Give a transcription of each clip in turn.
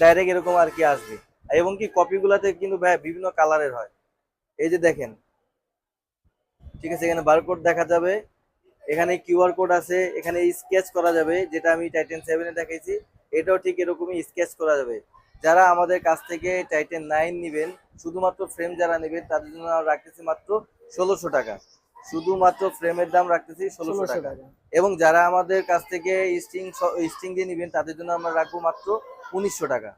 Direct এরকম আর কি আসবে। এবং কি কপিগুলাতে কিন্তু ভাই বিভিন্ন কালারের হয়। এই যে দেখেন। ঠিক আছে, এখানে বারকোড দেখা যাবে। এখানে কিউআর কোড আছে, এখানে স্কেচ করা যাবে, যেটা আমি টাইটেন সেভেনে দেখাইছি। এটাও ঠিক এরকমই স্কেচ করা যাবে। যারা আমাদের কাছ থেকে টাইটেন নাইন নেবেন, শুধুমাত্র ফ্রেম যারা নেবেন, তাদের জন্য রাখতেছি মাত্র ষোলোশো টাকা। শুধুমাত্র ফ্রেমের দাম রাখতেছি ষোলোশো টাকা। এবং যারা আমাদের কাছ থেকে স্টিং স্টিং দিয়ে নেবেন তাদের জন্য আমরা রাখব মাত্র উনিশশো টাকা।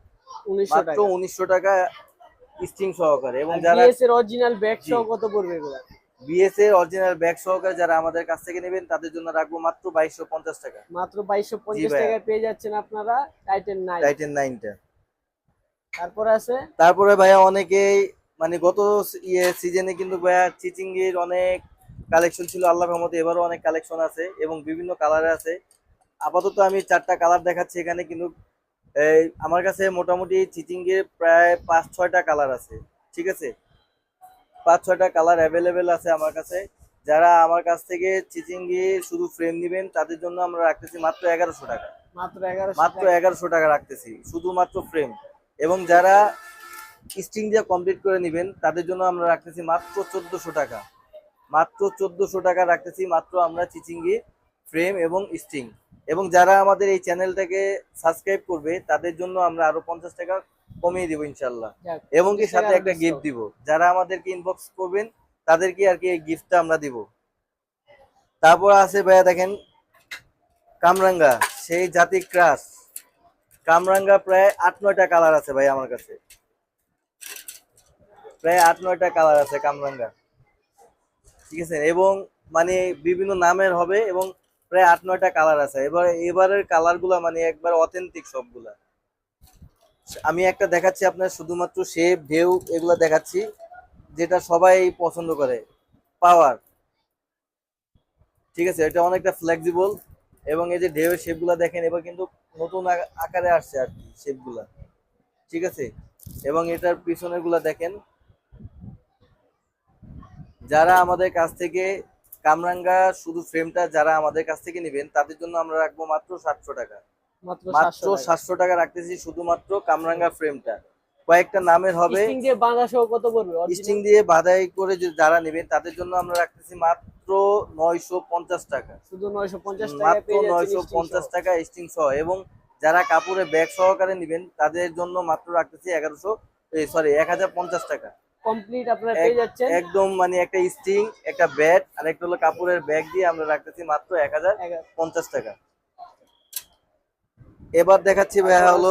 মাত্র উনিশশো টাকা স্টিং সহকারে। এবং যারা অরিজিনাল ব্যাগ সহ কত পড়বে এগুলো? অরিজিনাল ব্যাগ সহকারে যারা আমাদের কাছ থেকে নেবেন তাদের জন্য রাখব মাত্র বাইশশো পঞ্চাশ টাকা। মাত্র বাইশশো পঞ্চাশ ভাইয়া। টাকায় পেয়ে যাচ্ছেন আপনারা টাইটেন টাইটেন তারপরে আছে? তারপরে ভাইয়া অনেকেই মানে গত ইয়ে সিজনে কিন্তু ভাইয়া চিচিঙ্গির অনেক কালেকশন ছিল আল্লাহ রহমতে এবারও অনেক কালেকশন আছে এবং বিভিন্ন কালারে আছে। আপাতত আমি চারটা কালার দেখাচ্ছি এখানে কিন্তু এই আমার কাছে মোটামুটি চিচিঙ্গির প্রায় পাঁচ ছয়টা কালার আছে ঠিক আছে? পাঁচ ছয়টা কালার অ্যাভেলেবেল আছে আমার কাছে। যারা আমার কাছ থেকে চিচিঙ্গি শুধু ফ্রেম নেবেন তাদের জন্য আমরা রাখতেছি মাত্র এগারোশো টাকা। মাত্র এগারো মাত্র এগারোশো টাকা রাখতেছি শুধুমাত্র ফ্রেম এবং যারা স্টিং দিয়ে কমপ্লিট করে নেবেন তাদের জন্য আমরা রাখতেছি মাত্র চোদ্দশো টাকা। মাত্র চোদ্দশো টাকা রাখতেছি মাত্র আমরা চিচিঙ্গি ফ্রেম এবং স্টিং এবং যারা আমাদের এই চ্যানেলটাকে সাবস্ক্রাইব করবে তাদের জন্য আমরা আরও পঞ্চাশ টাকা কমিয়ে দিব ইনশাল্লাহ। এবং কি সাথে একটা গিফট দিব। যারা আমাদেরকে ইনবক্স করবেন তাদেরকে আর কি এই গিফটটা আমরা দিব। তারপর আছে ভাইয়া দেখেন কামরাঙ্গা সেই জাতি ক্রাস কামরাঙ্গা প্রায় আট নয়টা কালার আছে ভাই আমার কাছে। প্রায় আট নয়টা কালার আছে কামরাঙ্গা। ঠিক আছে? এবং মানে বিভিন্ন নামের হবে এবং প্রায় আট, নয়টা কালার আছে। এবার, এবারের কালারগুলা মানে একবার অথেন্টিক সবগুলা। আমি একটা দেখাচ্ছি আপনার শুধুমাত্র শেপ ঢেউ এগুলো দেখাচ্ছি, যেটা সবাই পছন্দ করে। পাওয়ার ঠিক আছে? এটা অনেকটা ফ্লেক্সিবল এবং এই যে ঢেউয়ের শেপগুলো দেখেন, এবার কিন্তু নতুন আকারে আসছে আর কি শেপগুলা ঠিক আছে? এবং এটার পিছনেরগুলা দেখেন। যারা আমাদের কাছ থেকে কামরাঙ্গা শুধু ফ্রেমটা যারা আমাদের কাছ থেকে নেবেন তাদের জন্য আমরা রাখব মাত্র সাতশো টাকা। মাত্র মাত্র 700 টাকা। সাতশো টাকা রাখতেছি শুধুমাত্র কামরাঙ্গা ফ্রেমটা কয়েকটা নামের হবে। স্টিং দিয়ে কত পড়বে? স্টিং দিয়ে বাধাই করে যারা নেবেন তাদের জন্য আমরা রাখতেছি মাত্র নয়শো পঞ্চাশ টাকা। শুধু নয়শো পঞ্চাশ মাত্র নয়শো পঞ্চাশ টাকা স্টিং সহ। এবং যারা কাপড়ে ব্যাগ সহকারে নেবেন তাদের জন্য মাত্র রাখতেছি এগারোশো সরি এক হাজার পঞ্চাশ টাকা। কমপ্লিট আপনারা পেয়ে যাচ্ছেন। একদম মানে একটা স্টিং একটা ব্যাট আর একটা হলো কাপড়ের ব্যাগ দিয়ে আমরা রাখতেছি মাত্র এক হাজার এগারো- পঞ্চাশ টাকা। এবার দেখাচ্ছি ভাইয়া হলো